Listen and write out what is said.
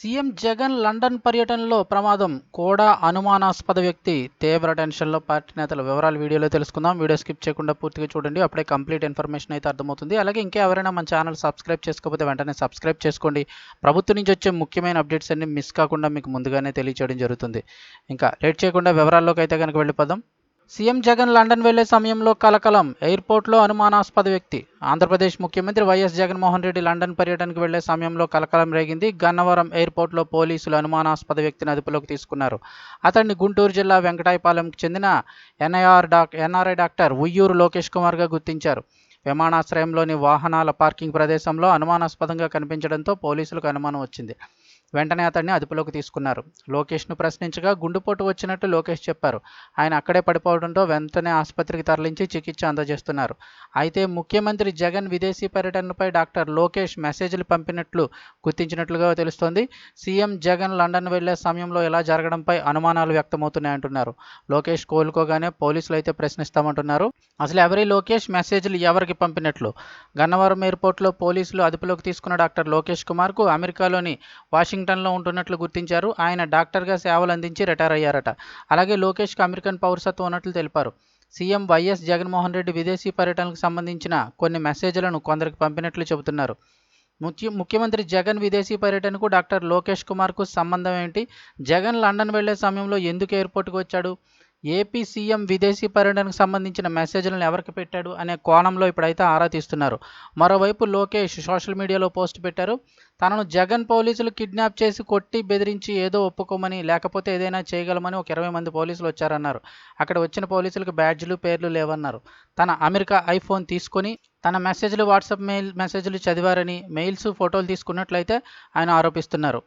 CM Jagan London పర్యటనలో ప్రమాదం. కూడా అనుమానాస్పద వ్యక్తి తీవ్ర టెన్షన్లో పార్టీ నేతల వివరాలు వీడియోలో తెలుసుకుందాం. వీడియో స్కిప్ చేయకుండా పూర్తిగా చూడండి. అప్పుడే కంప్లీట్ ఇన్ఫర్మేషన్ అయితే అర్థమవుతుంది. అలాగే ఇంకా ఎవరైనా మన ఛానల్ సబ్స్క్రైబ్ చేసుకోకపోతే వెంటనే సబ్స్క్రైబ్ చేసుకోండి. ప్రభుత్వం నుంచి వచ్చే ముఖ్యమైన అప్డేట్స్ అన్ని మిస్ కాకుండా మీకు ముందుగానే తెలియచేయడం జరుగుతుంది. ఇంకా లేట్ చేయకుండా వివరాల్లోకి అయితే కనుక వెళ్ళిపోదాం. సీఎం జగన్ లండన్ వెళ్ళే సమయంలో కలకలం ఎయిర్పోర్ట్లో అనుమానాస్పద వ్యక్తి. ఆంధ్రప్రదేశ్ ముఖ్యమంత్రి వైఎస్ జగన్మోహన్ రెడ్డి లండన్ పర్యటనకు వెళ్ళే సమయంలో కలకలం రేగింది. గన్నవరం ఎయిర్పోర్ట్లో పోలీసులు అనుమానాస్పద వ్యక్తిని అదుపులోకి తీసుకున్నారు. అతన్ని గుంటూరు జిల్లా వెంకటాయపాలెంకు చెందిన NIR doc NRI doctor Uyyuru Lokesh కుమార్గా గుర్తించారు. విమానాశ్రయంలోని వాహనాల పార్కింగ్ ప్రదేశంలో అనుమానాస్పదంగా కనిపించడంతో పోలీసులకు అనుమానం వచ్చింది. వెంటనే అతన్ని అదుపులోకి తీసుకున్నారు. లోకేష్ను ప్రశ్నించగా గుండెపోటు వచ్చినట్టు లోకేష్ చెప్పారు. ఆయన అక్కడే పడిపోవడంతో వెంటనే ఆసుపత్రికి తరలించి చికిత్స అందజేస్తున్నారు. అయితే ముఖ్యమంత్రి జగన్ విదేశీ పర్యటనపై డాక్టర్ లోకేష్ మెసేజ్లు పంపినట్లు గుర్తించినట్లుగా తెలుస్తోంది. సీఎం జగన్ లండన్ వెళ్ళే సమయంలో ఇలా జరగడంపై అనుమానాలు వ్యక్తమవుతున్నాయంటున్నారు. లోకేష్ కోలుకోగానే పోలీసులు అయితే ప్రశ్నిస్తామంటున్నారు. అసలు ఎవరి లోకేష్ మెసేజ్లు ఎవరికి పంపినట్లు? గన్నవరం ఎయిర్పోర్ట్లో పోలీసులు అదుపులోకి తీసుకున్న డాక్టర్ లోకేష్ కుమార్కు అమెరికాలోని వాషింగ్ వాషింగ్టన్లో ఉంటున్నట్లు గుర్తించారు. ఆయన డాక్టర్గా సేవలు అందించి రిటైర్ అయ్యారట. అలాగే లోకేష్కి అమెరికన్ పౌరసత్వం ఉన్నట్లు తెలిపారు. సీఎం వైఎస్ జగన్మోహన్ రెడ్డి విదేశీ పర్యటనకు సంబంధించిన కొన్ని మెసేజ్లను కొందరికి పంపినట్లు చెబుతున్నారు. ముఖ్య ముఖ్యమంత్రి జగన్ విదేశీ పర్యటనకు డాక్టర్ లోకేష్ కుమార్కు సంబంధం ఏంటి? జగన్ లండన్ వెళ్ళే సమయంలో ఎందుకు ఎయిర్పోర్ట్కి వచ్చాడు? ఏపీ సీఎం విదేశీ పర్యటనకు సంబంధించిన మెసేజ్లను ఎవరికి పెట్టాడు అనే కోణంలో ఇప్పుడైతే ఆరా తీస్తున్నారు. మరోవైపు లోకేష్ సోషల్ మీడియాలో పోస్ట్ పెట్టారు. తనను జగన్ పోలీసులు కిడ్నాప్ చేసి కొట్టి బెదిరించి ఏదో ఒప్పుకోమని లేకపోతే ఏదైనా చేయగలమని ఒక ఇరవై మంది పోలీసులు వచ్చారన్నారు. అక్కడ వచ్చిన పోలీసులకు బ్యాడ్జ్లు పేర్లు లేవన్నారు. తన అమెరికా ఐఫోన్ తీసుకొని తన మెసేజ్లు వాట్సాప్ మెయిల్ మెసేజ్లు చదివారని మెయిల్స్ ఫోటోలు తీసుకున్నట్లయితే ఆయన ఆరోపిస్తున్నారు.